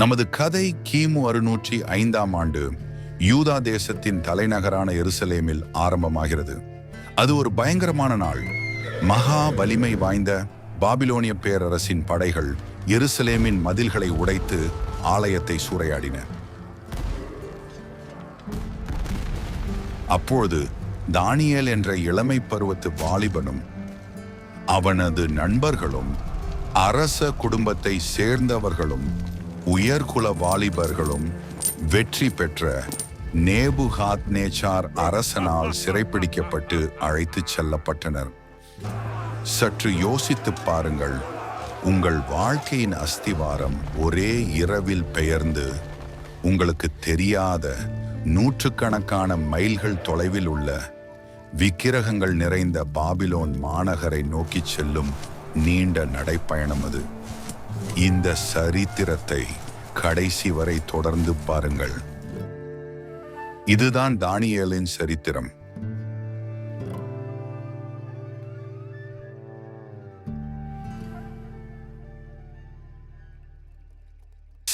நமது கதை கிமு அறுநூற்றி ஐந்தாம் ஆண்டு யூதா தேசத்தின் தலைநகரான எருசலேமில் ஆரம்பமாகிறது. அது ஒரு பயங்கரமான நாள். மகா வலிமை வாய்ந்த பாபிலோனிய பேரரசின் படைகள் எருசலேமின் மதில்களை உடைத்து ஆலயத்தை சூறையாடின. அப்பொழுது தானியேல் என்ற இளமை பருவத்து வாலிபனும் அவனது நண்பர்களும் அரச குடும்பத்தை சேர்ந்தவர்களும் உயர்குல வாலிபர்களும் வெற்றி பெற்ற நேபுகாத் நேச்சார் அரசனால் சிறைப்பிடிக்கப்பட்டு அழைத்துச் செல்லப்பட்டனர். சற்று யோசித்துப் பாருங்கள் உங்கள் வாழ்க்கையின் அஸ்திவாரம் ஒரே இரவில் பெயர்ந்து உங்களுக்கு தெரியாத நூற்றுக்கணக்கான மைல்கள் தொலைவில் உள்ள விக்கிரகங்கள் நிறைந்த பாபிலோன் மாநகரை நோக்கிச் செல்லும் நீண்ட நடைப்பயணம் அது. இந்த சரித்திரத்தை கடைசி வரை தொடர்ந்து பாருங்கள். இதுதான் தானியேலின் சரித்திரம்.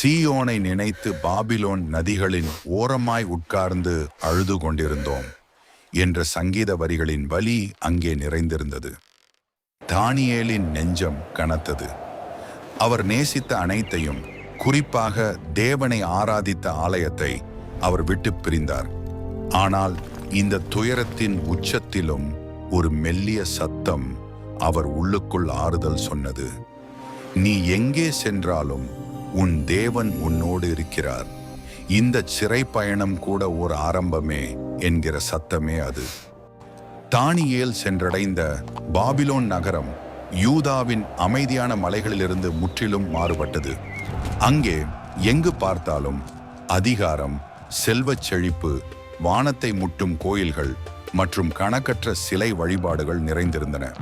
சீயோனை நினைத்து பாபிலோன் நதிகளின் ஓரமாய் உட்கார்ந்து அழுது கொண்டிருந்தோம் என்ற சங்கீத வரிகளின் வலி அங்கே நிறைந்திருந்தது. தானியேலின் நெஞ்சம் கனத்தது. அவர் நேசித்த அனைத்தையும் குறிப்பாக தேவனை ஆராதித்த ஆலயத்தை அவர் விட்டு பிரிந்தார். ஆனால் இந்த துயரத்தின் உச்சத்திலும் ஒரு மெல்லிய சத்தம் அவர் உள்ளுக்குள் ஆறுதல் சொன்னது. நீ எங்கே சென்றாலும் உன் தேவன் உன்னோடு இருக்கிறார். இந்த சிறை பயணம் கூட ஒரு ஆரம்பமே என்கிற சத்தமே அது. தானியேல் சென்றடைந்த பாபிலோன் நகரம் யூதாவின் அமைதியான மலைகளிலிருந்து முற்றிலும் மாறுபட்டது. அங்கே எங்கு பார்த்தாலும் அதிகாரம் செல்வச் செழிப்பு வானத்தை முட்டும் கோயில்கள் மற்றும் கணக்கற்ற சிலை வழிபாடுகள் நிறைந்திருந்தன.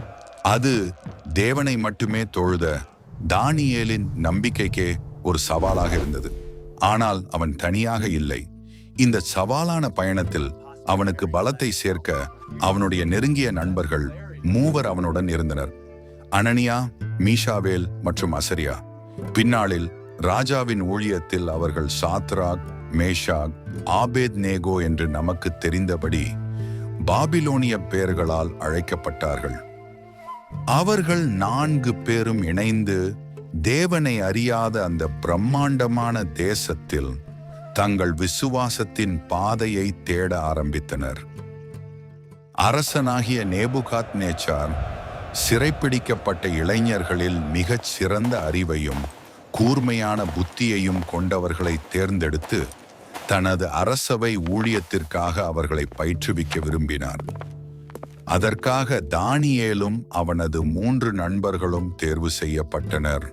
அது தேவனை மட்டுமே தொழுத தானியேலின் நம்பிக்கைக்கே ஒரு சவாலாக இருந்தது. ஆனால் அவன் தனியாக இல்லை. இந்த சவாலான பயணத்தில் அவனுக்கு பலத்தை சேர்க்க அவனுடைய நெருங்கிய நண்பர்கள் மூவர் அவனுடன் இருந்தனர். அனனியா மீஷாவேல் மற்றும் அசரியா. பின்னாளில் ராஜாவின் ஊழியத்தில் அவர்கள் சாத்ராக் மேஷாக் ஆபேத் நேகோ என்று நமக்கு தெரிந்தபடி பாபிலோனிய பெயர்களால் அழைக்கப்பட்டார்கள். அவர்கள் நான்கு பேரும் இணைந்து தேவனை அறியாத அந்த பிரம்மாண்டமான தேசத்தில் தங்கள் விசுவாசத்தின் பாதையை தேட ஆரம்பித்தனர். அரசனாகிய நேபுகாத் நேச்சார் சிறைப்பிடிக்கப்பட்ட இளைஞர்களில் மிகச் சிறந்த அறிவையும் கூர்மையான புத்தியையும் கொண்டவர்களை தேர்ந்தெடுத்து தனது அரசவை ஊழியத்திற்காக அவர்களை பயிற்றுவிக்க விரும்பினார். அதற்காக தானியேலும் அவனது மூன்று நண்பர்களும் தேர்வு செய்யப்பட்டனர்.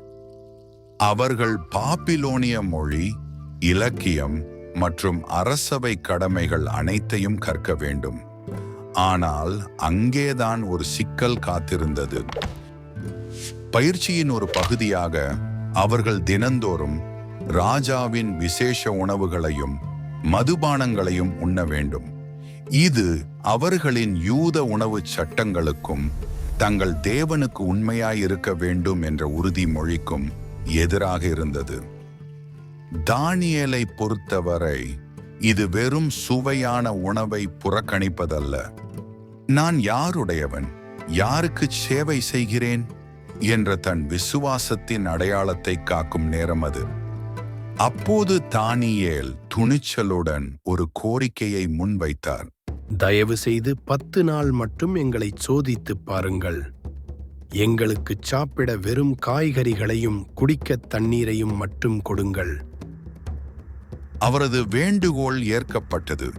அவர்கள் பாப்பிலோனிய மொழி இலக்கியம் மற்றும் அரசவை கடமைகள் அனைத்தையும் கற்க வேண்டும். ஆனால் அங்கேதான் ஒரு சிக்கல் காத்திருந்தது. பயிற்சியின் ஒரு பகுதியாக அவர்கள் தினந்தோறும் ராஜாவின் விசேஷ உணவுகளையும் மதுபானங்களையும் உண்ண வேண்டும். இது அவர்களின் யூத உணவு சட்டங்களுக்கும் தங்கள் தேவனுக்கு உண்மையாய் இருக்க வேண்டும் என்ற உறுதிமொழிக்கும் எதிராக இருந்தது. தானியலை பொறுத்தவரை இது வெறும் சுவையான உணவை புறக்கணிப்பதல்ல. நான் யாருடையவன்? யாருக்கு சேவை செய்கிறேன்? என்ற தன் விசுவாசத்தின் அடையாளத்தை காக்கும் நேரம் அது. அப்போது தானியேல் துணிச்சலுடன் ஒரு கோரிக்கையை முன்வைத்தார். தயவு செய்து பத்து நாள் மட்டும் எங்களை சோதித்து பாருங்கள். எங்களுக்கு சாப்பிட வெறும் காய்கறிகளையும் குடிக்க தண்ணீரையும் மட்டும் கொடுங்கள். அவரது வேண்டுகோள் ஏற்கப்பட்டது.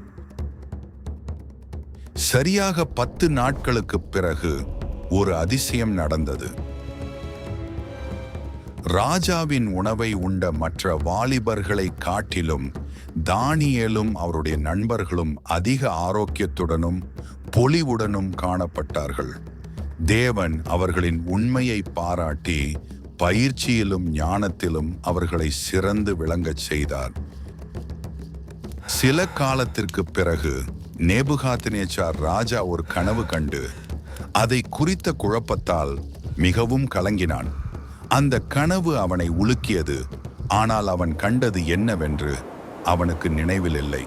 சரியாக பத்து நாட்களுக்குப் பிறகு ஒரு அதிசயம் நடந்தது. ராஜாவின் உணவை உண்ட மற்ற வாலிபர்களை காட்டிலும் தானியலும் அவருடைய நண்பர்களும் அதிக ஆரோக்கியத்துடனும் பொலிவுடனும் காணப்பட்டார்கள். தேவன் அவர்களின் உண்மையை பாராட்டி பயிற்சியிலும் ஞானத்திலும் அவர்களை சிறந்து விளங்கச் செய்தார். சில காலத்திற்கு பிறகு நேபுகாத்தினேச்சார் ராஜா ஒரு கனவு கண்டு அதை குறித்த குழப்பத்தால் மிகவும் கலங்கினான். அந்த கனவு அவனை உலுக்கியது ஆனால் அவன் கண்டது என்னவென்று அவனுக்கு நினைவில் இல்லை.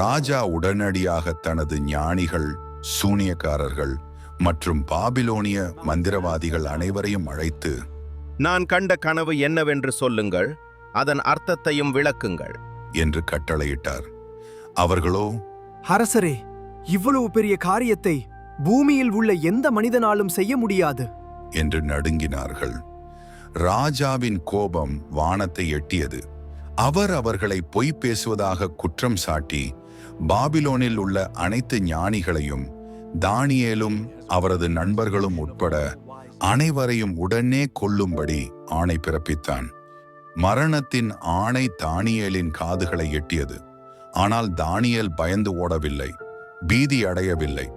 ராஜா உடனடியாக தனது ஞானிகள் சூனியக்காரர்கள் மற்றும் பாபிலோனிய மந்திரவாதிகள் அனைவரையும் அழைத்து நான் கண்ட கனவு என்னவென்று சொல்லுங்கள் அதன் அர்த்தத்தையும் விளக்குங்கள். என்று கட்டளையிட்டார். அவர்களோ அரசரே இவ்வளவு பெரிய காரியத்தை பூமியில் உள்ள எந்த மனிதனாலும் செய்ய முடியாது. என்று நடுங்கினார்கள். ராஜாவின் கோபம் வானத்தை எட்டியது. அவர் அவர்களை பொய் பேசுவதாக குற்றம் சாட்டி பாபிலோனில் உள்ள அனைத்து ஞானிகளையும் தானியேலும் அவரது நண்பர்களும் உட்பட அனைவரையும் உடனே கொல்லும்படி ஆணை பிறப்பித்தான். மரணத்தின் ஆணை தானியலின் காதுகளை எட்டியது. ஆனால் தானியல் பயந்து ஓடவில்லை பீதி அடையவில்லை.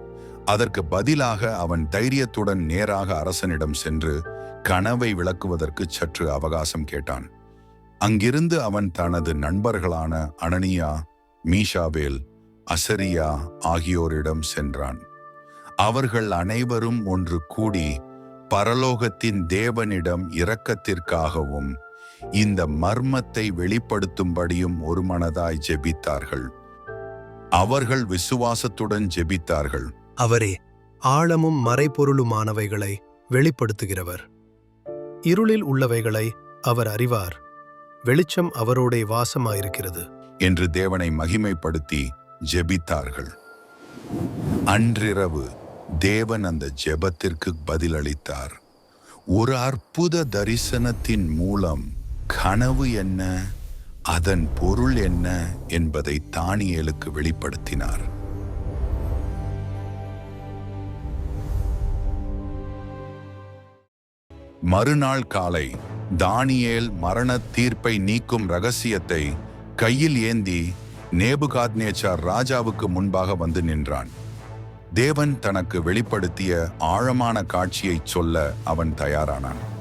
அதற்கு பதிலாக அவன் தைரியத்துடன் நேராக அரசனிடம் சென்று கனவை விளக்குவதற்கு சற்று அவகாசம் கேட்டான். அங்கிருந்து அவன் தனது நண்பர்களான அனனியா மீஷாவேல் அசரியா ஆகியோரிடம் சென்றான். அவர்கள் அனைவரும் ஒன்று கூடி பரலோகத்தின் தேவனிடம் இரக்கத்திற்காகவும் இந்த மர்மத்தை வெளிப்படுத்தும்படியும் ஒருமனதாய் ஜெபித்தார்கள். அவர்கள் விசுவாசத்துடன் ஜெபித்தார்கள். அவரே ஆழமும் மறைபொருளுமானவைகளை வெளிப்படுத்துகிறவர். இருளில் உள்ளவைகளை அவர் அறிவார். வெளிச்சம் அவரோடே வாசமாயிருக்கிறது. என்று தேவனை மகிமைப்படுத்தி ஜெபித்தார்கள். அன்றிரவு தேவன் அந்த ஜெபத்திற்கு பதிலளித்தார். ஒரு அற்புத தரிசனத்தின் மூலம் கனவு என்ன? அதன் பொருள் என்ன? என்பதை தானியேலுக்கு வெளிப்படுத்தினார். மறுநாள் காலை தானியேல் மரண தீர்ப்பை நீக்கும் ரகசியத்தை கையில் ஏந்தி நேபுகாத்னேச்சார் ராஜாவுக்கு முன்பாக வந்து நின்றான். தேவன் தனக்கு வெளிப்படுத்திய ஆழமான காட்சியைச் சொல்ல அவன் தயாரானான்.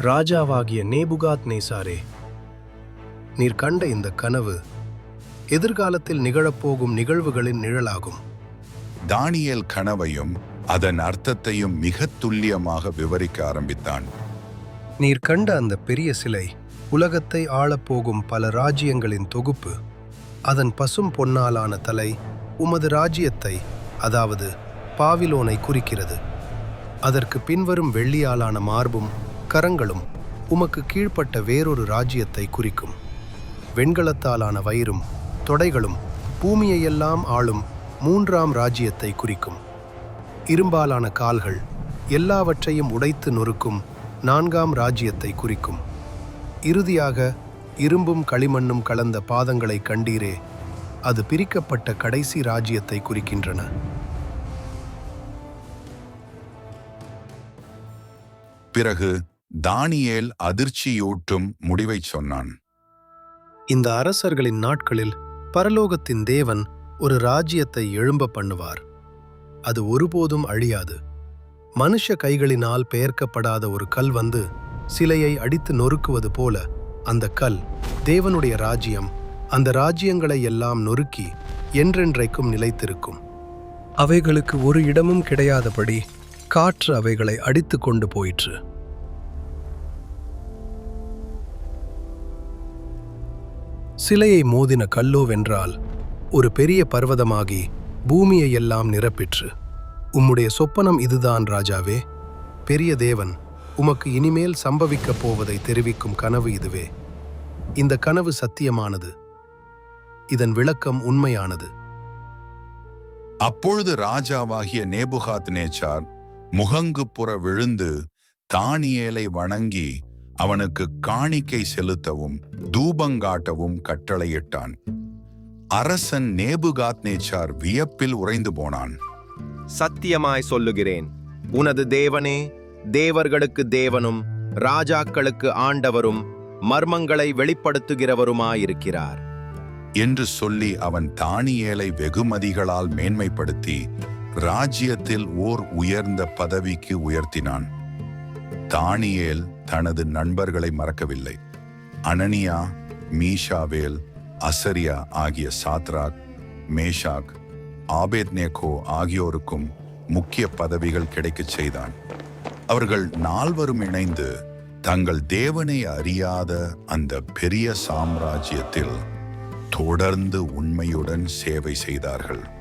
ராஜாவாகிய நேபுகாத் நேசாரே நீர் கண்ட இந்த கனவு எதிர்காலத்தில் நிகழப்போகும் நிகழ்வுகளின் நிழலாகும். தானியேல் கனவையும் அதன் அர்த்தத்தையும் மிக துல்லியமாக விவரிக்க ஆரம்பித்தான். நீர் கண்ட அந்த பெரிய சிலை உலகத்தை ஆளப்போகும் பல ராஜ்யங்களின் தொகுப்பு அதன் பசும் பொன்னாலான தலை உமது ராஜ்யத்தை அதாவது பாவிலோனை குறிக்கிறது. அதற்கு பின்வரும் வெள்ளியாலான மார்பும் கரங்களும் உமக்கு கீழ்ப்பட்ட வேறொரு ராஜ்யத்தை குறிக்கும். வெண்கலத்தாலான வயிறும் தொடைகளும் பூமியையெல்லாம் ஆளும் மூன்றாம் ராஜ்யத்தை குறிக்கும். இரும்பாலான கால்கள் எல்லாவற்றையும் உடைத்து நொறுக்கும் நான்காம் ராஜ்யத்தை குறிக்கும். இறுதியாக இரும்பும் களிமண்ணும் கலந்த பாதங்களை கண்டீரே அது பிரிக்கப்பட்ட கடைசி ராஜ்யத்தை குறிக்கின்றன. பிறகு தானியேல் அதிர்ச்சியூட்டும் முடிவைச் சொன்னான். இந்த அரசர்களின் நாட்களில் பரலோகத்தின் தேவன் ஒரு ராஜ்யத்தை எழும்ப பண்ணுவார். அது ஒருபோதும் அழியாது. மனுஷ கைகளினால் பெயர்க்கப்படாத ஒரு கல் வந்து சிலையை அடித்து நொறுக்குவது போல அந்த கல் தேவனுடைய ராஜ்யம் அந்த ராஜ்யங்களை எல்லாம் நொறுக்கி என்றென்றைக்கும் நிலைத்திருக்கும். அவைகளுக்கு ஒரு இடமும் கிடையாதபடி காற்று அவைகளை அடித்து கொண்டு போயிற்று. சிலையை மோதின கல்லோவென்றால் ஒரு பெரிய பர்வதமாகி பூமியை எல்லாம் நிரப்பிற்று. உம்முடைய சொப்பனம் இதுதான் ராஜாவே. பெரிய தேவன் உமக்கு இனிமேல் சம்பவிக்கப் போவதை தெரிவிக்கும் கனவு இதுவே. இந்த கனவு சத்தியமானது. இதன் விளக்கம் உண்மையானது. அப்பொழுது ராஜாவாகிய நேபுகாத் நேச்சார் முகங்கு புற விழுந்து தானியேலை வணங்கி அவனுக்கு காணிக்கை செலுத்தவும் தூபங்காட்டவும் கட்டளையிட்டான். அரசன் நேபுகாத் நேச்சார் வியப்பில் உறைந்து போனான். சத்தியமாய் சொல்லுகிறேன் உனது தேவனே தேவர்களுக்கு தேவனும் ராஜாக்களுக்கு ஆண்டவரும் மர்மங்களை வெளிப்படுத்துகிறவருமாயிருக்கிறார். என்று சொல்லி அவன் தானியேலை வெகுமதிகளால் மேன்மைப்படுத்தி ராஜ்யத்தில் ஓர் உயர்ந்த பதவிக்கு உயர்த்தினான். தானியேல் தனது நண்பர்களை மறக்கவில்லை. அனனியா மீஷாவேல் அசரியா ஆகிய சாத்ராக் மேஷாக் ஆபேத்னேகோ ஆகியோருக்கும் முக்கிய பதவிகள் கிடைக்கச் செய்தான். அவர்கள் நால்வரும் இணைந்து தங்கள் தேவனை அறியாத அந்த பெரிய சாம்ராஜ்யத்தில் தொடர்ந்து உண்மையுடன் சேவை செய்தார்கள்.